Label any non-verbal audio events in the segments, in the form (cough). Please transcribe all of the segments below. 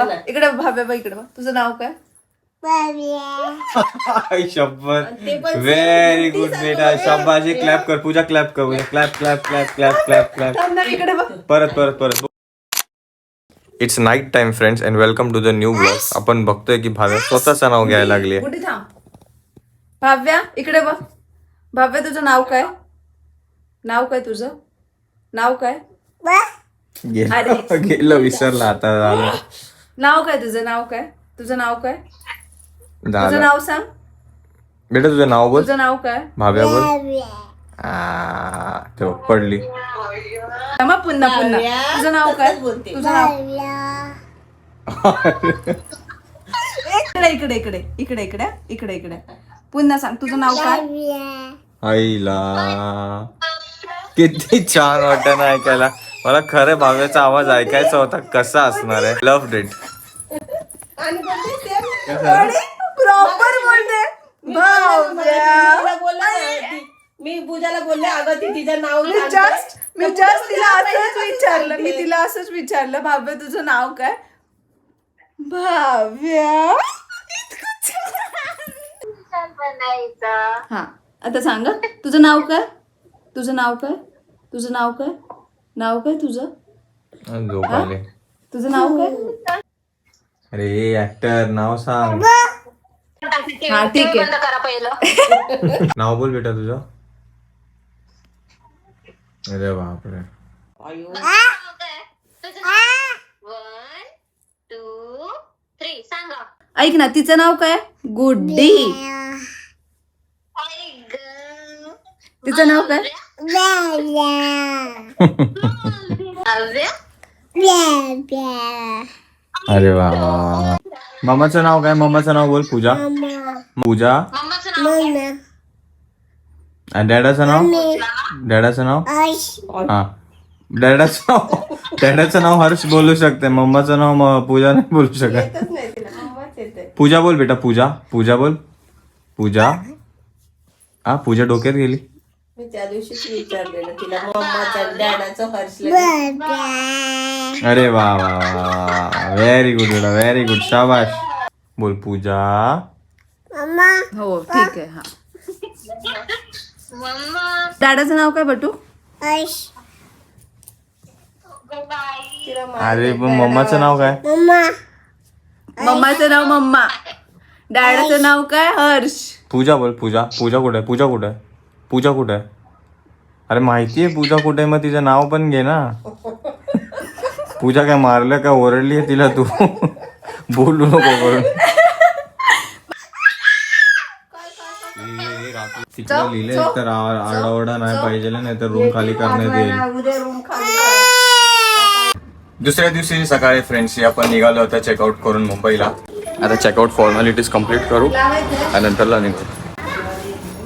इकडे भाव्या बाई इकडे बघ. तुझं नाव काय? आई शपथ व्हेरी गुड बेटा. शाबाशी क्लॅप कर पूजा क्लॅप कर. Pooja clap clap clap clap clap clap थांब ना, इकडे बघ. परत परत परत. It's night time friends and welcome to the new blog आपण बघतोय की भाव्या स्वतःचं नाव घ्यायला लागली कुठे थांब? भाव्या इकडे बघ. भाव्या तुझं नाव काय? नाव काय तुझं? नाव काय? गेलं गेलं विसरलं आता. झालं. नाव काय तुझं? नाव काय? तुझं नाव काय? तुझं नाव सांग. बेटा तुझं नाव बोल. तुझं नाव काय? भाव्या बोल. आ, ठेव पडली. थांबा पुन्हा पुन्हा. तुझं नाव काय? तुझं नाव? इकडे इकडे इकडे. इकडे इकडे. इकडे इकडे. पुन्हा सांग तुझं नाव काय? आईला. किती छान वाटत ना ऐकायला. मला खरं भाव्याचा आवाज ऐकायचा होता कसा असणार आहे? लव्ह डेट प्रॉपर बोलते. मी पूजाला बोलले अगं ती तिचं नाव मी जस्ट मी जस्ट तिला असंच विचारलं मी तिला असंच विचारलं भाव्या तुझं नाव काय? भाव्या. हा. आता सांग. तुझं नाव काय? तुझं नाव काय? तुझं नाव काय? नाव काय तुझं? तुझं नाव काय? अरे ऍक्टर नाव सांग. हा ठीक आहे. (laughs) नाव बोल बेटा तुझं. अरे बापरे. ऐक ना तिचं नाव काय? गुड्डी. तिचं नाव काय? अरे वा मम्माचं नाव काय मम्माचं नाव बोल पूजा। पूजा। आणि डॅडाचं नाव डॅडाचं नाव हा? डॅडाचं नाव डॅडाचं नाव हर्ष बोलू शकते मम्माचं नाव पूजा नाही बोलू शकत। पूजा बोल बेटा, पूजा पूजा बोल। पूजा। हा, पूजा डोक्यात गेली मी त्या दिवशीच विचारलेलं तिला (laughs) मम्माचं डॅडाचं हर्ष अरे वा वा वा व्हेरी गुड बेटा व्हेरी गुड शाबाश. बोल पूजा. हो ठीक आहे हा. दादाचं नाव काय बटू? अरे पण मम्माचं नाव काय? मम्माचं नाव मम्मा. डॅडाचं नाव काय? हर्ष. पूजा बोल पूजा. पूजा कुठे? पूजा कुठे? पूजा कुठे आहे? अरे माहिती आहे पूजा कुठे मग तिचं नाव पण घे ना. पूजा काय मारलं का? ओरडली आहे तिला तू. बोलू नको करून तिकडे लिहिले तर आरडाओरडा नाही पाहिजे नाही तर रूम खाली करण्यात येईल. दुसऱ्या दिवशी सकाळी फ्रेंड्स आपण निघालो होता चेकआउट करून मुंबईला. आता चेकआउट फॉर्मॅलिटीज कंप्लीट करू आणि नंतरला निघू.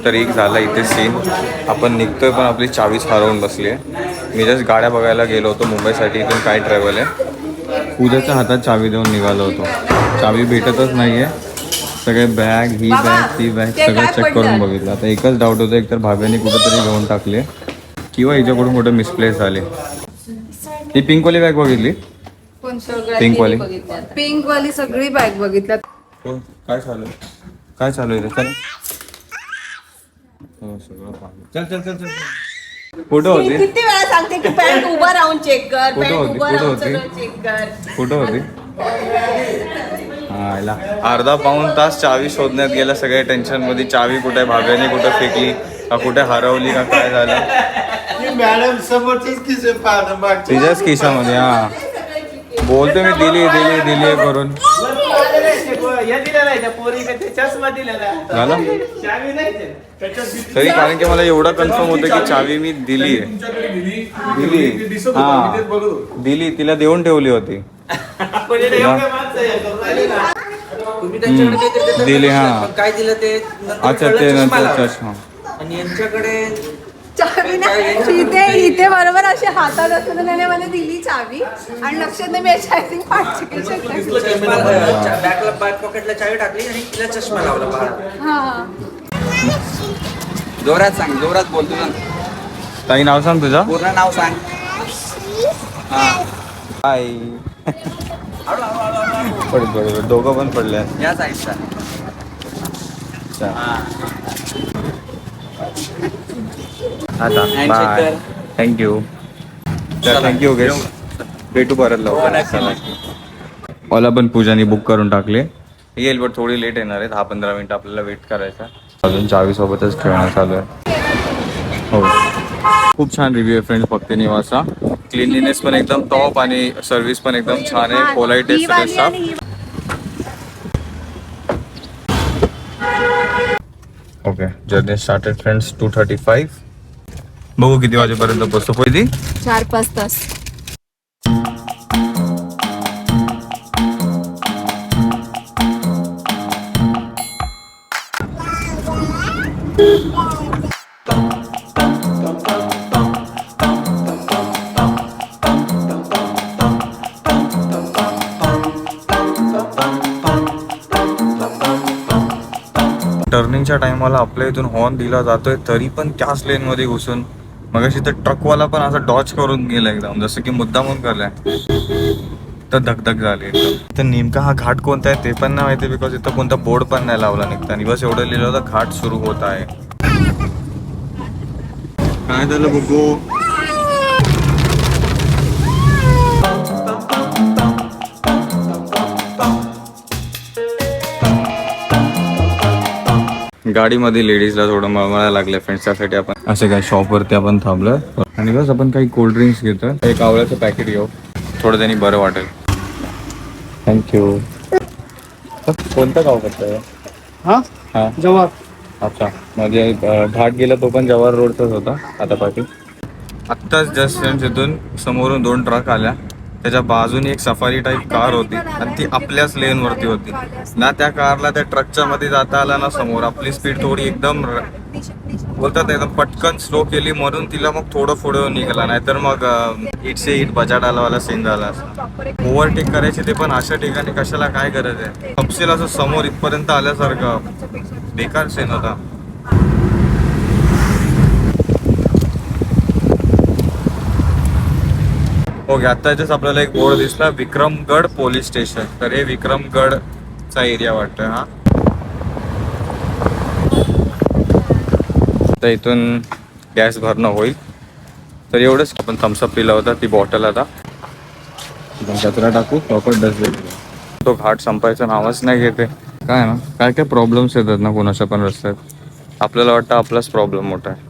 तर एक झाला इथे सीन आपण निघतोय पण आपली चावीच हरवून बसली आहे. मी जस्ट गाड्या बघायला गेलो होतो मुंबईसाठी इथून काय ट्रॅव्हल आहे. पूजाच्या हातात चावी देऊन निघालो होतो. चावी भेटतच नाही आहे सगळे बॅग ही बॅग ती बॅग सगळं चेक करून बघितलं. आता एकच डाऊट होतं एकतर भाव्याने कुठेतरी घेऊन टाकले. किंवा हिच्याकडून कुठे मिसप्लेस झाले. ही पिंकवाली बॅग बघितली? पिंकवाली पिंक वाली. सगळी बॅग बघितल्यात हो, काय चालू आहे? काय चालू आहे? चल. हो, सगळं. चल चल चल. चल कुठं होती. किती वेळा सांगते की पॅन्ट उभं राहून चेक कर कुठं पॅन्ट होती? उभं कुठं राहून होती? सगळं चेक कर. कुठं होती. हा. अर्धा पाऊण तास चावी शोधण्यात गेला सगळ्या टेन्शनमध्ये. चावी कुठे भाव्याने कुठे फेकली का कुठे हरवली का काय झालं? मॅडम समोरच किसे पाहणं मागच्या तिच्याच खिशामध्ये हा. बोलतो मी दिली दिली दिली करून. या दिलेला आहे त्या पोरी का ते चष्मा दिलेला आहे. झालं चावी नाही ते. त्याच्यात दिसली. तरी कारण की मला एवढं कन्फर्म होतं की चावी मी दिली आहे तुमच्याकडे दिली दिली हा दिली तिला देऊन ठेवली होती आपण इथे एवढे माणसं आहे, करून राहिले ना. तुम्ही त्यांच्याकडे काहीतरी देतात दिले, ना हा. पण काय दिलं ते नंतर अच्छा कळलं ते नंतर. चष्मा आणि यांच्याकडे चावी ना इथे इथे बरोबर अशी हातात असताना त्याने मला दिली चावी. आणि लक्षात नाही मी याच्या आय थिंक पाठची बॅकला बॅक पॉकेटला चावी टाकली आणि तिला चष्मा लावला. हा. जोरात सांग जोरात बोल तुझं. ताई नाव सांग तुझं. पूर्ण नाव सांग. हाय पडत बरोबर दोघं पण पडले आहेत. या साईडचा. अच्छा. आता. Handshake बाय कर. थँक्यू तर थँक्यू गेस भेटू परत लवकर मला पण पूजाने बुक करून टाकले. येईल बट थोडी लेट येणार आहे दहा पंधरा मिनिटं आपल्याला वेट करायचा. अजून चावी सोबतच खेळणं चालू आहे. हो. खूप छान रिव्ह्यू आहे फ्रेंड्स भक्ती निवासा. क्लिनलीनेस पण एकदम टॉप आणि सर्व्हिस पण एकदम छान आहे. पोलाईट आहे staff okay journey started friends two thirty five बघू किती वाजेपर्यंत पोहोचतो किती चार पाच तास. टर्निंगच्या टायमाला आपल्या इथून हॉर्न दिला जातोय तरी पण त्याच लेन मध्ये घुसून मग तर ट्रकवाला पण असं डॉच करून गेला एकदम जसं की मुद्दामून करलाय. तर धकधक झाली एकदम. तर नेमका हा घाट कोणता आहे ते पण नाही माहिती बिकॉज इथं कोणता बोर्ड पण नाही लावला निघता. आणि बस एवढं लिहिलं होतं घाट सुरू होत आहे. काय झालं बघू गाडीमध्ये लेडीजला थोडं मळमळायला लागलं. फ्रेंड्स त्यासाठी आपण असे काही शॉपवरती आपण थांबलोय. आणि बस आपण काही कोल्ड ड्रिंक्स घेतोय. एक आवळ्याचं पॅकेट घेऊ. थोडं त्यांनी बरं वाटेल. थँक्यू कोणतं गाव करतोय हा? हा? अच्छा. म्हणजे घाट गेला तो पण जवाहर रोडचाच होता आता पाठी. आत्ताच जस्ट तिथून समोरून दोन ट्रक आल्या. त्याच्या बाजूने एक सफारी टाईप कार होती आणि ती आपल्याच लेनवरती होती. ना त्या कारला त्या ट्रकच्या मध्ये जाता आला ना समोर. आपली स्पीड थोडी एकदम बोलतात एकदम पटकन स्लो केली म्हणून तिला मग थोडं पुढे निघाला. नाहीतर मग इटसे इट बजाट आलावाला सीन झाला ओव्हरटेक करायचे ते पण अशा ठिकाणी कशाला काय गरज आहे? तपशील असं समोर इथपर्यंत आल्यासारखं. बेकार सीन होता. ओके आत्ताच्याच आपल्याला एक बोर्ड दिसला विक्रमगड पोलीस स्टेशन. तर हे विक्रमगडचा एरिया वाटतोय हा. तर इथून गॅस भरणं होईल. तर एवढंच आपण थम्सअप पिला होता ती बॉटल आता. कचरा टाकू प्रॉपर डस्टबिन तो घाट संपायचं नावच नाही घेते. काय ना? काय काय प्रॉब्लेम्स येतात ना कोणाच्या पण रस्त्यात? आपल्याला वाटतं आपलाच प्रॉब्लेम मोठा आहे.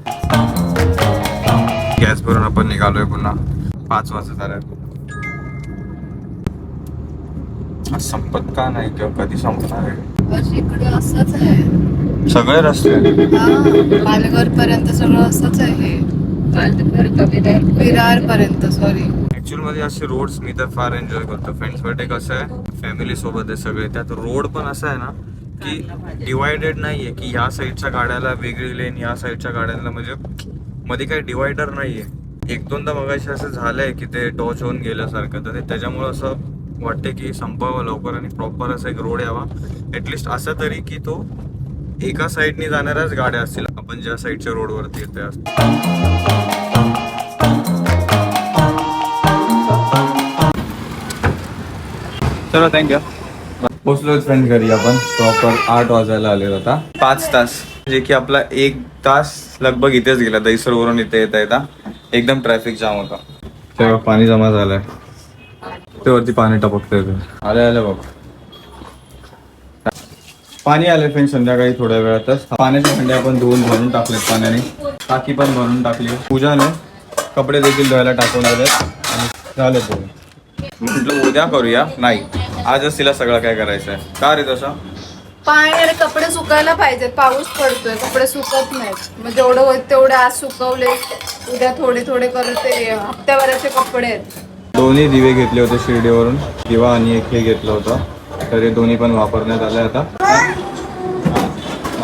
गॅस भरून आपण निघालोय पुन्हा. पाच वाजत आल्या संपत का नाही किंवा कधी संपणार आहे? सगळे रस्ते पालघर पर्यंत सगळं असंच आहे. विरार पर्यंत सॉरी ऍक्च्युअलमध्ये असे रोड्स मी तर फार एन्जॉय करतो. फ्रेंड्स बर्थडे कसं आहे? फॅमिली सोबत आहे सगळे. त्यात रोड पण असं आहे ना की डिवायडेड नाहीये की ह्या साईडच्या गाड्याला वेगळी लेन ह्या साईडच्या गाड्यांना म्हणजे मध्ये काही डिवायडर नाहीये. एक दोनदा मगाशी असं झालंय की ते टॉच होऊन गेल्यासारखं. तर ते त्याच्यामुळे असं वाटते की संपावं लवकर आणि प्रॉपर असा एक रोड यावा. ऍटलिस्ट असं तरी की तो एका साईडनी जाणाऱ्याच गाड्या असतील. आपण ज्या साईडच्या रोडवरती येतोय चलो थँक्यू पोचलो फ्रेंड घरी आपण. प्रॉपर आठ वाजायला आले होता पाच तास. जे की आपला एक तास लगभग इथेच गेला. दहीसरवरून इथे येता येता. एकदम ट्रॅफिक जाम होता. तेव्हा पाणी जमा झालंय. ते वरती पाणी टपकतंय ते. आले आले बघ पाणी आले फ्रेंड संध्याकाळी थोड्या वेळातच. पाण्याच्या खंडे आपण धुवून भरून टाकलेत पाण्याने. टाकी पण भरून टाकली. पूजाने कपडे देखील धुवायला टाकून दिले आणि झालं ते म्हटलं उद्या करूया? नाही. आजच तिला सगळं काय करायचं आहे का रे तसं? पाणी आणि कपडे सुकायला पाहिजेत. पाऊस पडतोय कपडे सुकत नाहीत. मग जेवढं होईल तेवढे आज सुकवले. उद्या थोडे थोडे करत ते हप्त्याभराचे कपडे आहेत. दोन्ही दिवे घेतले होते शिर्डीवरून. दिवा आणि एक हे घेतलं होतं. तर हे दोन्ही पण वापरण्यात आले आता.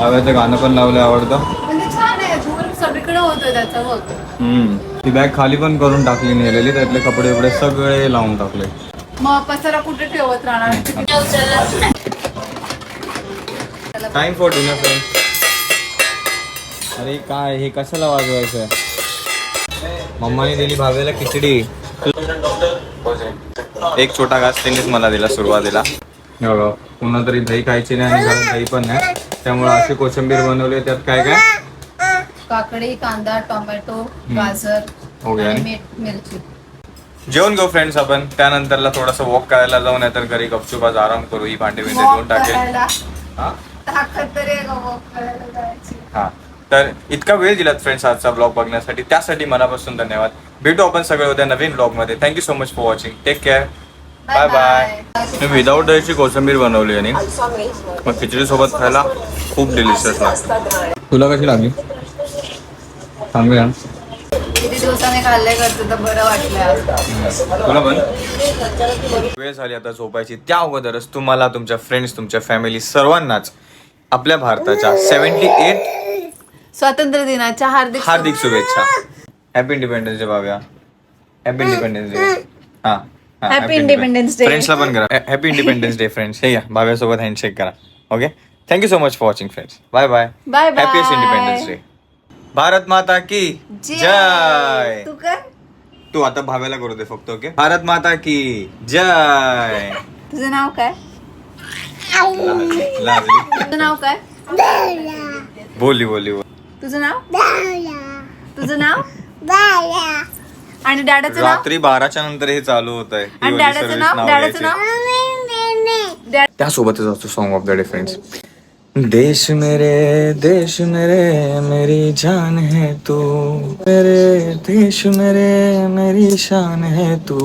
आव्याचं गाणं पण लावलं आवडतं. म्हणजे छान आहे. धूर सगळीकडे होतोय त्याचा बघ. हम्म. ती बॅग खाली पण करून टाकली नेलेली. त्यातले कपडे बिपडे सगळे लावून टाकले. मग पसारा कुठे ठेवत राहणार? टाइम फॉर डिनर फ्रेंड अरे काय हे कशाला वाजवायचं मम्माने दिली भावेला खिचडी. एक छोटा घास त्यांनीच मला दिला सुरुवातीला. हे बघा पुन्हा तरी दही खायची नाही आणि घरात दही पण नाही. त्यामुळे अशी कोशिंबीर बनवली त्यात काय काय? काकडी कांदा टोमॅटो गाजर हो आणि मिरची. जेवण घेऊ फ्रेंड्स आपण. त्यानंतरला थोडस वॉक करायला जाऊ नाही तर घरी गपचूप आज आराम करू ही भांडी बिंडी धुवून वॉक टाकेल. हा? तरी हा. तर इतका वेळ दिलात फ्रेंड्स आजचा ब्लॉग बघण्यासाठी. त्यासाठी मनापासून धन्यवाद. भेटू आपण सगळे उद्या नवीन ब्लॉगमध्ये. Thank you so much for watching take care bye bye me without दहीची कोथिंबीर बनवली आणि मग खिचडी सोबत खायला खूप डिलिशियस लागते. तुला कशी लागली? सांगूया किती दिवसाने खाल्ले करतो तर बरं वाटलं. आज. तुला पण? वेळ झाली आता झोपायची. त्या अगोदरच तुम्हाला तुमच्या फ्रेंड्स तुमच्या फॅमिली सर्वांनाच आपल्या भारताच्या सेव्हन्टी एट स्वातंत्र्य दिनाच्या हार्दिक हार्दिक शुभेच्छा. Happy independence day Babya happy independence day हा Happy Independence Day. फ्रेंड्सला पण करा. हॅपी इंडिपेंडन्स डे फ्रेंड्स हे या बाब्यासोबत हँडशेक करा. Okay thank you so much for watching friends bye bye bye. Happiest independence day Bharat Mata की जय. तू कर. तू आता भाव्याला करू दे फक्त ओके भारत माता की जय. (laughs) तुझं नाव काय? लाजली तुझं नाव काय? बोलली बोलली. तुझं नाव? तुझं नाव? आणि डॅडाचं नाव? रात्री बाराच्या नंतर हे चालू होत आहे. आणि डॅडाचं नाव? डॅडाचं नाव त्यासोबतच असतो song of the day friends देश मेरे देश मेरे मेरी जान है तू। मेरे देश मेरे मेरी शान है तू।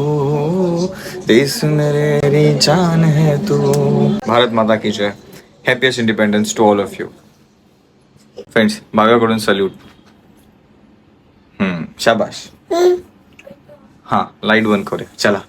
देश मेरे मेरी जान है तू। भारत माता की जय। Happiest independence to all of you friends भाव्याकडून salute हम्म शाबाश। हा लाईट बंद करूया चला।